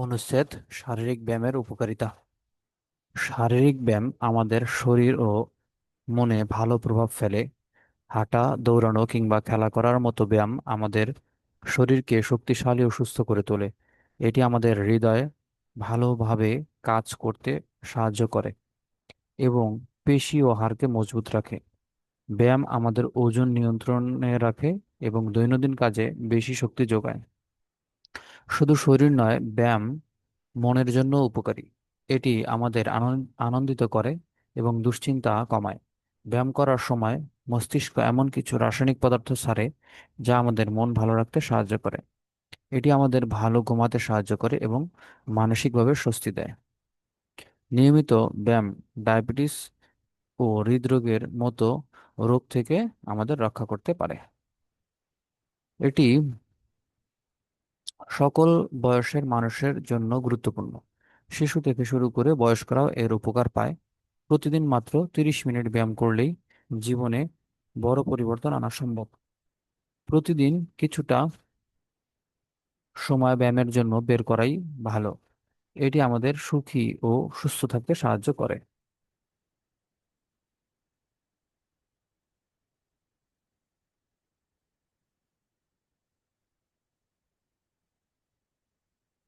অনুচ্ছেদ শারীরিক ব্যায়ামের উপকারিতা। শারীরিক ব্যায়াম আমাদের শরীর ও মনে ভালো প্রভাব ফেলে। হাঁটা, দৌড়ানো কিংবা খেলা করার মতো ব্যায়াম আমাদের শরীরকে শক্তিশালী ও সুস্থ করে তোলে। এটি আমাদের হৃদয় ভালোভাবে কাজ করতে সাহায্য করে এবং পেশি ও হাড়কে মজবুত রাখে। ব্যায়াম আমাদের ওজন নিয়ন্ত্রণে রাখে এবং দৈনন্দিন কাজে বেশি শক্তি যোগায়। শুধু শরীর নয়, ব্যায়াম মনের জন্য উপকারী। এটি আমাদের আনন- আনন্দিত করে এবং দুশ্চিন্তা কমায়। ব্যায়াম করার সময় মস্তিষ্ক এমন কিছু রাসায়নিক পদার্থ ছাড়ে যা আমাদের মন ভালো রাখতে সাহায্য করে। এটি আমাদের ভালো ঘুমাতে সাহায্য করে এবং মানসিকভাবে স্বস্তি দেয়। নিয়মিত ব্যায়াম ডায়াবেটিস ও হৃদরোগের মতো রোগ থেকে আমাদের রক্ষা করতে পারে। এটি সকল বয়সের মানুষের জন্য গুরুত্বপূর্ণ। শিশু থেকে শুরু করে বয়স্করাও এর উপকার পায়। প্রতিদিন মাত্র তিরিশ মিনিট ব্যায়াম করলেই জীবনে বড় পরিবর্তন আনা সম্ভব। প্রতিদিন কিছুটা সময় ব্যায়ামের জন্য বের করাই ভালো। এটি আমাদের সুখী ও সুস্থ থাকতে সাহায্য করে।